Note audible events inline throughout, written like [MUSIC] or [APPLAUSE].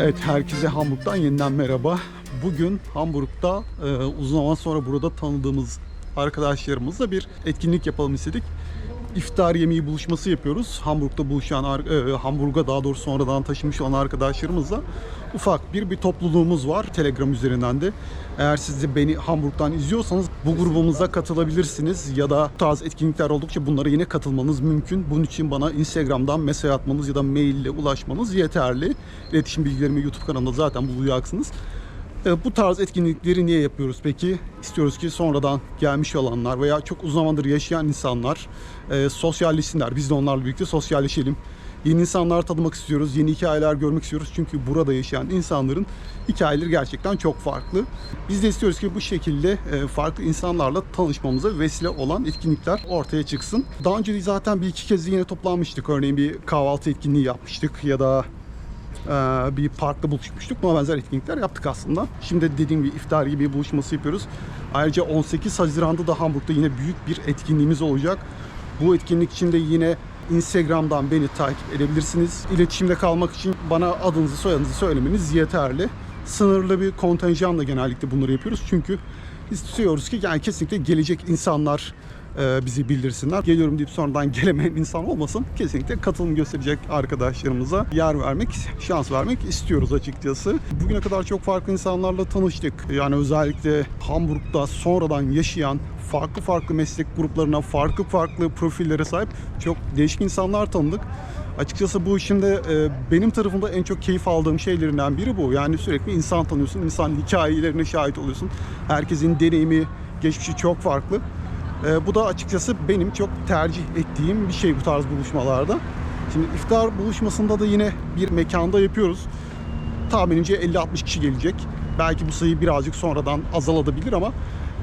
Evet, herkese Hamburg'dan yeniden merhaba. Bugün Hamburg'da e, uzun zaman sonra burada tanıdığımız arkadaşlarımızla bir etkinlik yapalım istedik. İftar yemeği buluşması yapıyoruz. Hamburg'da buluşan, ar- e, Hamburg'a daha doğrusu sonradan taşınmış olan arkadaşlarımızla ufak bir bir topluluğumuz var Telegram üzerinden de. Eğer siz de beni Hamburg'dan izliyorsanız bu grubumuza katılabilirsiniz ya da bu tarz etkinlikler oldukça bunlara yine katılmanız mümkün. Bunun için bana Instagram'dan mesaj atmanız ya da mail ile ulaşmanız yeterli. İletişim bilgilerimi YouTube kanalımda zaten bulacaksınız. E, Bu tarz etkinlikleri niye yapıyoruz peki? İstiyoruz ki sonradan gelmiş olanlar veya çok uzun zamandır yaşayan insanlar e, sosyalleşsinler. Biz de onlarla birlikte sosyalleşelim. Yeni insanlar tanımak istiyoruz, yeni hikayeler görmek istiyoruz. Çünkü burada yaşayan insanların hikayeleri gerçekten çok farklı. Biz de istiyoruz ki bu şekilde e, farklı insanlarla tanışmamıza vesile olan etkinlikler ortaya çıksın. Daha önce zaten bir iki kez yine toplanmıştık. Örneğin bir kahvaltı etkinliği yapmıştık ya da bir parkta buluşmuştuk. Buna benzer etkinlikler yaptık aslında. Şimdi dediğim gibi iftar gibi bir buluşması yapıyoruz. Ayrıca 18 Haziran'da da Hamburg'da yine büyük bir etkinliğimiz olacak. Bu etkinlik için de yine Instagram'dan beni takip edebilirsiniz. İletişimde kalmak için bana adınızı soyadınızı söylemeniz yeterli. Sınırlı bir kontenjanla genellikle bunları yapıyoruz. Çünkü istiyoruz ki yani kesinlikle gelecek insanlar bizi bildirsinler. Geliyorum deyip sonradan [LAUGHS] gelemeyen insan olmasın. Kesinlikle katılım gösterecek arkadaşlarımıza yer vermek, şans vermek istiyoruz açıkçası. Bugüne kadar çok farklı insanlarla tanıştık. Yani özellikle Hamburg'da sonradan yaşayan farklı farklı meslek gruplarına, farklı farklı profillere sahip çok değişik insanlar tanıdık. Açıkçası bu işin de e, benim tarafımda en çok keyif aldığım şeylerinden biri bu. Yani sürekli insan tanıyorsun, insan hikayelerine şahit oluyorsun. Herkesin deneyimi, geçmişi çok farklı. E, bu da açıkçası benim çok tercih ettiğim bir şey bu tarz buluşmalarda. Şimdi iftar buluşmasında da yine bir mekanda yapıyoruz. Tahminimce 50-60 kişi gelecek. Belki bu sayı birazcık sonradan azalabilir ama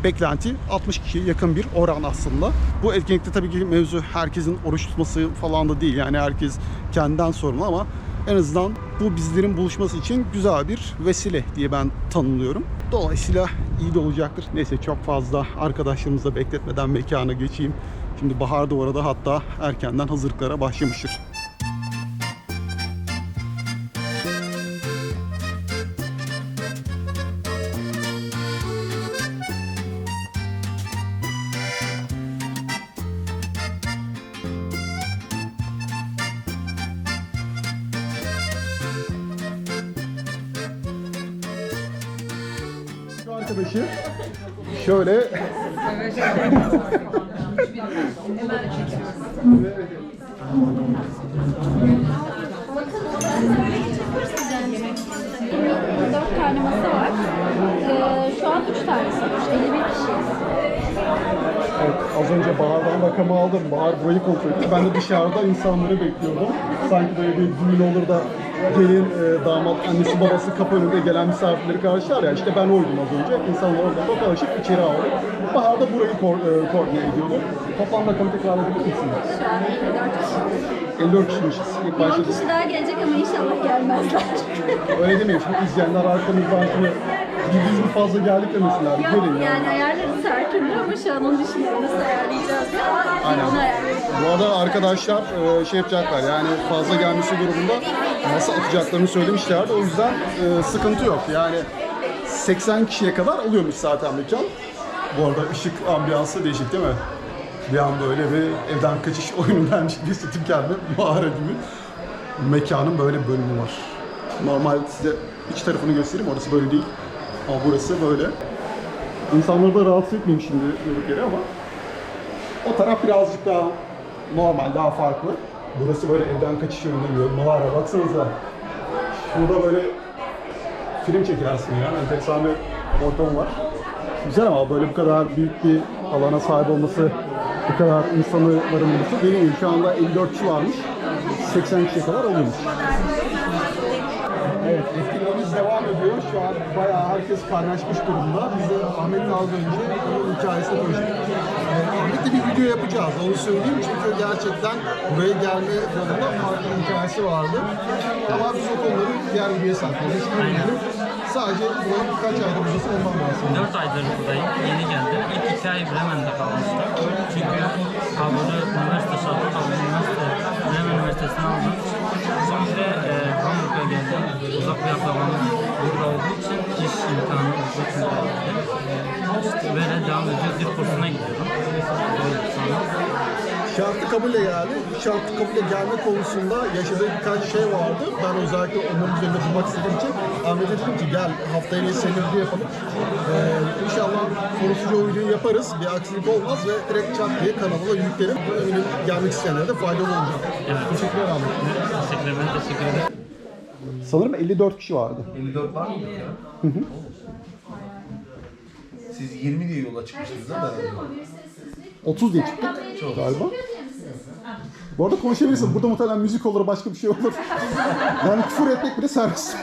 beklenti 60 kişiye yakın bir oran aslında. Bu etkinlikte tabii ki mevzu herkesin oruç tutması falan da değil. Yani herkes kendinden sorumlu ama en azından bu bizlerin buluşması için güzel bir vesile diye ben tanımlıyorum. Dolayısıyla iyi de olacaktır. Neyse çok fazla arkadaşlarımızla bekletmeden mekana geçeyim. Şimdi bahar da orada hatta erkenden hazırlıklara başlamıştır. Arkadaşı şöyle Dört tane masa var. Ee, şu an üç tanesi boş. 51 kişiyiz. Evet, az önce Bahar'dan rakamı aldım. Bahar burayı kontrol etti. Ben de dışarıda insanları bekliyordum. Sanki böyle bir düğün olur da gelin, e, damat, annesi, babası kapı önünde gelen misafirleri karşılar ya. İşte ben oydum az önce. İnsanlar oradan tokalaşıp içeri aldı. Bahar da burayı ko- e, koordine ediyordu. Toplam rakamı tekrar edebilir misiniz? Şu an 54 kişiyiz. 54 kişiymişiz. İlk 10 başta kişi daha gelecek ama inşallah gelmezler. [LAUGHS] öyle demeyin. Şimdi izleyenler arkamızdan şimdi bir biz mi fazla geldik demesinler. Yok Gelin yani. yani ayarlarız her türlü ama şu an onu düşünüyoruz. Nasıl ayarlayacağız? Aynen. Bu arada arkadaşlar e, şey yapacaklar yani fazla gelmesi durumunda masa atacaklarını söylemişlerdi. O yüzden e, sıkıntı yok. Yani 80 kişiye kadar alıyormuş zaten mekan. Bu arada ışık ambiyansı değişik değil mi? Bir an böyle bir evden kaçış [LAUGHS] oyunundanmış gibi hissettim kendimi. Mağara gibi. Mekanın böyle bir bölümü var. Normal size iç tarafını göstereyim. Orası böyle değil. Ama burası böyle. İnsanları da rahatsız etmeyeyim şimdi durduk yere ama o taraf birazcık daha normal, daha farklı. Burası böyle evden kaçış yönünde bir mağara. Baksanıza. Şurada böyle film çekersin ya. Enteresan bir ortam var. Güzel ama böyle bu kadar büyük bir alana sahip olması, bu kadar insanı barındırması dediğim gibi şu anda 54 kişi varmış. 80 kişiye kadar oluyormuş. Etkinliğimiz devam ediyor. Şu an bayağı herkes kaynaşmış durumda. Biz de Ahmet'le az önce onun hikayesine konuştuk. Ahmet'le bir video yapacağız, onu söyleyeyim. Çünkü gerçekten buraya gelme yolunda farklı bir hikayesi vardı. Ama biz o konuları diğer videoya saklıyoruz. Bilmiyorum. Sadece buranın birkaç aydır burası ondan bahsediyor. 4 aydır buradayım. Yeni geldim. İlk iki ay Bremen'de kalmıştım. Çünkü kabulü üniversite şartı kabulü üniversite Bremen Üniversitesi'ne aldım. Şimdi de e, Hamburg'a geldim. Uzak bir yaklaşım kabule geldi. Şartlı kabule gelme konusunda yaşadığı birkaç şey vardı. Ben özellikle onların üzerinde durmak istediğim için Ahmet'e dedim ki gel haftaya bir senaryo yapalım. Ee, inşallah sorusucu o videoyu yaparız. Bir aksilik olmaz ve direkt çat diye kanala yüklerim. Eminim gelmek isteyenlere de faydalı olacak. Teşekkürler Ahmet. Teşekkür ederim. Teşekkür ederim. Sanırım 54 kişi vardı. 54 var mı ya? Siz 20 diye yola çıkmıştınız değil mi? 30 diye çıktık galiba. Bu arada konuşabilirsin. Burada muhtemelen müzik olur, başka bir şey olur. Yani küfür etmek bile serbest.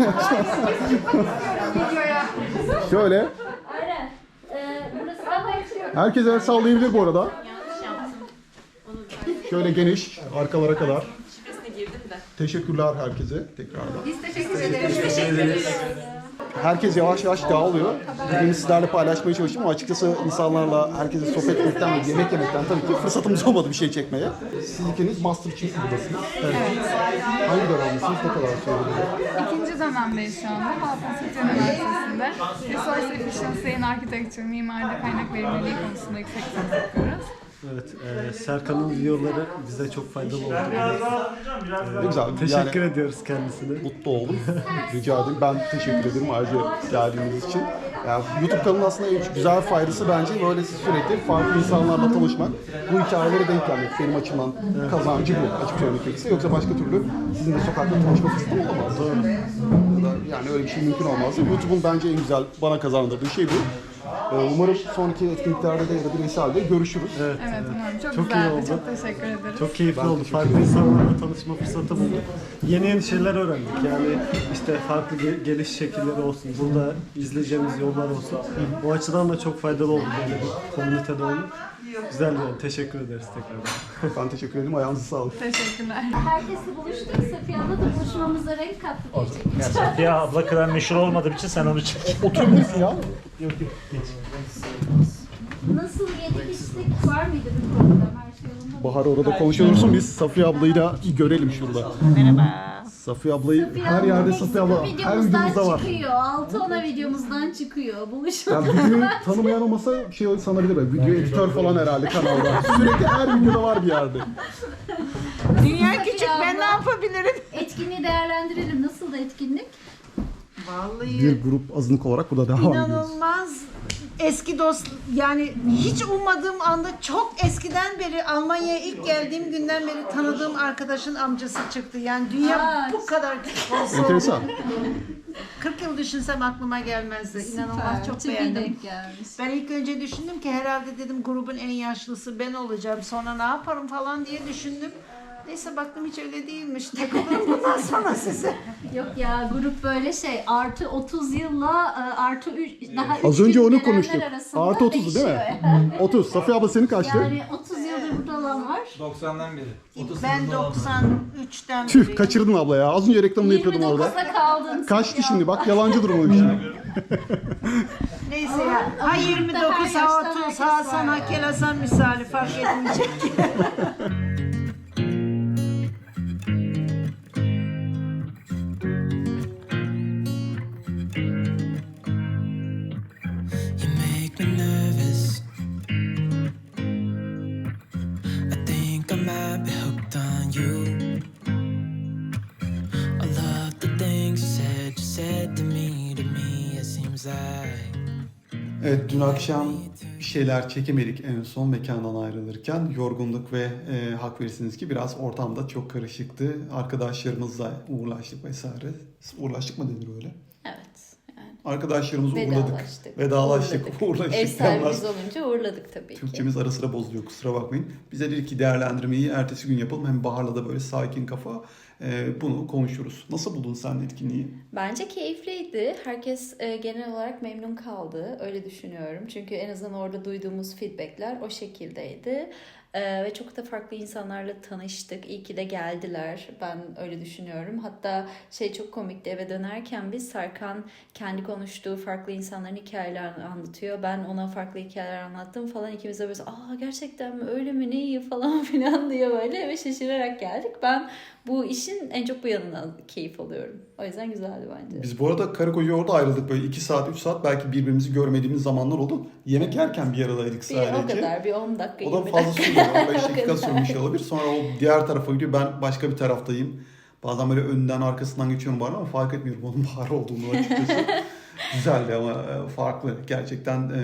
Şöyle. Aynen. Ee, burası daha. Herkes el sallayabilir bu arada. Şöyle geniş, arkalara kadar. Teşekkürler herkese tekrardan. Biz teşekkür ederiz. Herkes yavaş yavaş dağılıyor. Bugün sizlerle paylaşmaya çalıştım ama açıkçası insanlarla herkese sohbet etmekten ve yemek yemekten tabii ki fırsatımız olmadı bir şey çekmeye. Siz ikiniz Masterchef buradasınız. Evet. Hangi dönemdesiniz? Ne kadar süredir? İkinci dönemdeyiz şu anda. Balkan Sektör Üniversitesi'nde. Resource Efficiency in Architecture, mimaride kaynak verimliliği konusunda yüksek lisans yapıyoruz. Evet, e, Serkan'ın videoları bize çok faydalı oldu. Ne güzel. Teşekkür yani, ediyoruz kendisine. mutlu oldum. Rica ederim. Ben teşekkür ederim ayrıca geldiğiniz için. Yani YouTube kanalının aslında en güzel faydası bence böyle sürekli farklı insanlarla tanışmak. Bu hikayelere denk gelmek benim açımdan kazancı bu açık söylemek gerekirse. Yoksa başka türlü sizinle sokakta tanışma fırsatım olamaz. Doğru. Yani öyle bir şey mümkün olmaz. YouTube'un bence en güzel bana kazandırdığı şey bu. Ee, Umarım sonraki etkinliklerde de ya da bireysel de görüşürüz. Evet, Evet umarım. Çok, Çok iyi güzeldi. oldu. Çok teşekkür ederiz. Çok keyifli Ben oldu. Farklı insanlarla tanışma fırsatı bulduk. Yeni yeni şeyler öğrendik. Yani işte farklı ge- geliş şekilleri olsun. Burada izleyeceğimiz yollar olsun. O açıdan da çok faydalı oldu böyle bir komünitede olmak. Güzel yani. Teşekkür ederiz tekrardan. Ben teşekkür ederim. Ayağınıza sağlık. Teşekkürler. Herkesle buluştuk. Safiye abla da buluşmamıza renk kattı diyecek. Safiye abla kadar meşhur olmadığım için sen onu çek. [LAUGHS] Oturabilirsin ya. Nasıl yedik içtik? Var mıydı bir problem? Her şey yolunda mı? Bahar orada konuşuyorsun. Biz Safiye ablayı da görelim şurada. Merhaba. Safiye ablayı her yerde Safiye abla. Her videomuzda var. çıkıyor. Altı ona videomuzdan çıkıyor. Buluşma. Ya videoyu tanımayan olmasa şey sanabilir ben. Video editör falan herhalde kanalda. Sürekli her videoda var bir yerde. Dünya küçük ben ne yapabilirim? Etkinliği değerlendirelim. Nasıl da etkinlik? Vallahi Bir grup azınlık olarak burada devam ediyoruz. inanılmaz eski dost yani hiç ummadığım anda çok eskiden beri Almanya'ya ilk geldiğim günden beri tanıdığım arkadaşın amcası çıktı. Yani dünya Aa, bu kadar küçük olsa Enteresan. 40 yıl düşünsem aklıma gelmezdi. İnanılmaz çok iyi beğendim. denk gelmiş. Ben ilk önce düşündüm ki herhalde dedim grubun en yaşlısı ben olacağım. Sonra ne yaparım falan diye düşündüm. Neyse baktım hiç öyle değilmiş. [LAUGHS] Takılırım bundan sonra size. Yok ya grup böyle şey artı 30 yılla e, artı 3 daha üç Az önce gün onu gelenler konuştuk. arasında Artı 30'du değil mi? değişiyor yani. 30. Safiye abla senin kaçtı? Yani 30 yıldır burada olan var. 90'dan beri. Ben 93'ten Tüh kaçırdın abla ya. Az önce reklamını yapıyordum orada. 29'da kaldın. Kaçtı şimdi bak yalancı durum şimdi. [LAUGHS] Neyse ya. Ha Ama 29 her ha yaştan 30 herkes ha Hasan ha Kelasan misali fark etmeyecek. [LAUGHS] Evet dün akşam bir şeyler çekemedik en son mekandan ayrılırken. Yorgunluk ve e, hak verirsiniz ki biraz ortamda çok karışıktı. Arkadaşlarımızla uğurlaştık vesaire. Uğurlaştık mı denir öyle? Evet. Yani Arkadaşlarımızı uğurladık. vedalaştık. Vedalaştık, Uğurladık. uğurlaştık. Ev sahibimiz olunca uğurladık tabii ki. Türkçemiz ara sıra bozuluyor kusura bakmayın. Bize dedik ki değerlendirmeyi ertesi gün yapalım. Hem Bahar'la da böyle sakin kafa bunu konuşuruz. Nasıl buldun sen etkinliği? Bence keyifliydi. Herkes e, genel olarak memnun kaldı. Öyle düşünüyorum. Çünkü en azından orada duyduğumuz feedbackler o şekildeydi. E, ve çok da farklı insanlarla tanıştık. İyi ki de geldiler. Ben öyle düşünüyorum. Hatta şey çok komikti eve dönerken biz Serkan kendi konuştuğu farklı insanların hikayelerini anlatıyor. Ben ona farklı hikayeler anlattım falan. İkimiz de böyle aa gerçekten mi öyle mi ne iyi falan [LAUGHS] filan diye böyle ve şaşırarak geldik. Ben bu işin en çok bu yanından keyif alıyorum. O yüzden güzeldi bence. Biz bu arada karı koca orada ayrıldık böyle 2 saat 3 saat belki birbirimizi görmediğimiz zamanlar oldu. Yemek yerken bir aradaydık Bir sadece. o kadar bir 10 dakika O da 20 fazla dakika. Sürdü. 15 dakika sürmüş olabilir. Sonra o diğer tarafa gidiyor. Ben başka bir taraftayım. Bazen böyle önden arkasından geçiyorum bana ama fark etmiyorum onun [LAUGHS] bahar olduğunu açıkçası. [LAUGHS] Güzeldi ama e, farklı. Gerçekten e,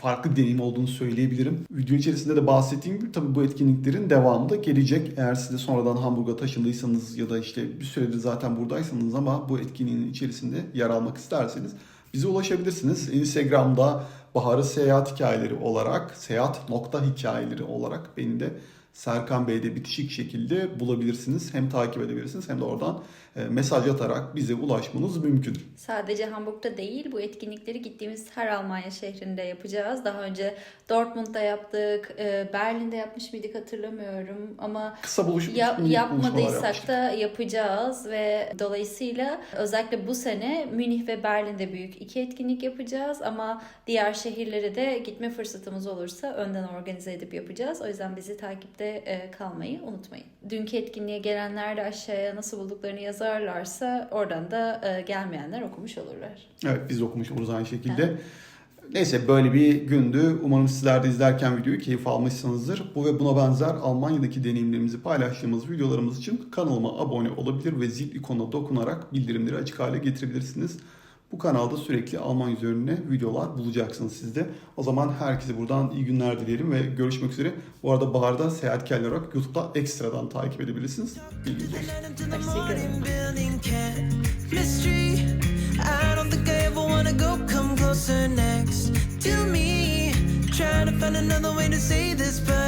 farklı deneyim olduğunu söyleyebilirim. Video içerisinde de bahsettiğim gibi tabii bu etkinliklerin devamı da gelecek. Eğer siz de sonradan Hamburg'a taşındıysanız ya da işte bir süredir zaten buradaysanız ama bu etkinliğin içerisinde yer almak isterseniz bize ulaşabilirsiniz. Instagram'da Bahar'ı seyahat hikayeleri olarak, seyahat nokta hikayeleri olarak beni de Serkan Bey'de bitişik şekilde bulabilirsiniz. Hem takip edebilirsiniz hem de oradan e, mesaj atarak bize ulaşmanız mümkün. Sadece Hamburg'da değil bu etkinlikleri gittiğimiz her Almanya şehrinde yapacağız. Daha önce Dortmund'da yaptık, e, Berlin'de yapmış mıydık hatırlamıyorum ama Kısa buluş, Ya- yapmadıysak da yapacağız ve dolayısıyla özellikle bu sene Münih ve Berlin'de büyük iki etkinlik yapacağız ama diğer şehirlere de gitme fırsatımız olursa önden organize edip yapacağız. O yüzden bizi takipte e, kalmayı unutmayın. Dünkü etkinliğe gelenler de aşağıya nasıl bulduklarını yazarlarsa oradan da e, gelmeyenler okumuş olurlar. Evet biz okumuş oluruz aynı şekilde. Neyse böyle bir gündü. Umarım sizler de izlerken videoyu keyif almışsınızdır. Bu ve buna benzer Almanya'daki deneyimlerimizi paylaştığımız videolarımız için kanalıma abone olabilir ve zil ikonuna dokunarak bildirimleri açık hale getirebilirsiniz. Bu kanalda sürekli Almanya üzerine videolar bulacaksınız siz de. O zaman herkese buradan iyi günler dilerim ve görüşmek üzere. Bu arada Bahar'da seyahatkarlar olarak YouTube'da ekstradan takip edebilirsiniz. The Hoşçakalın.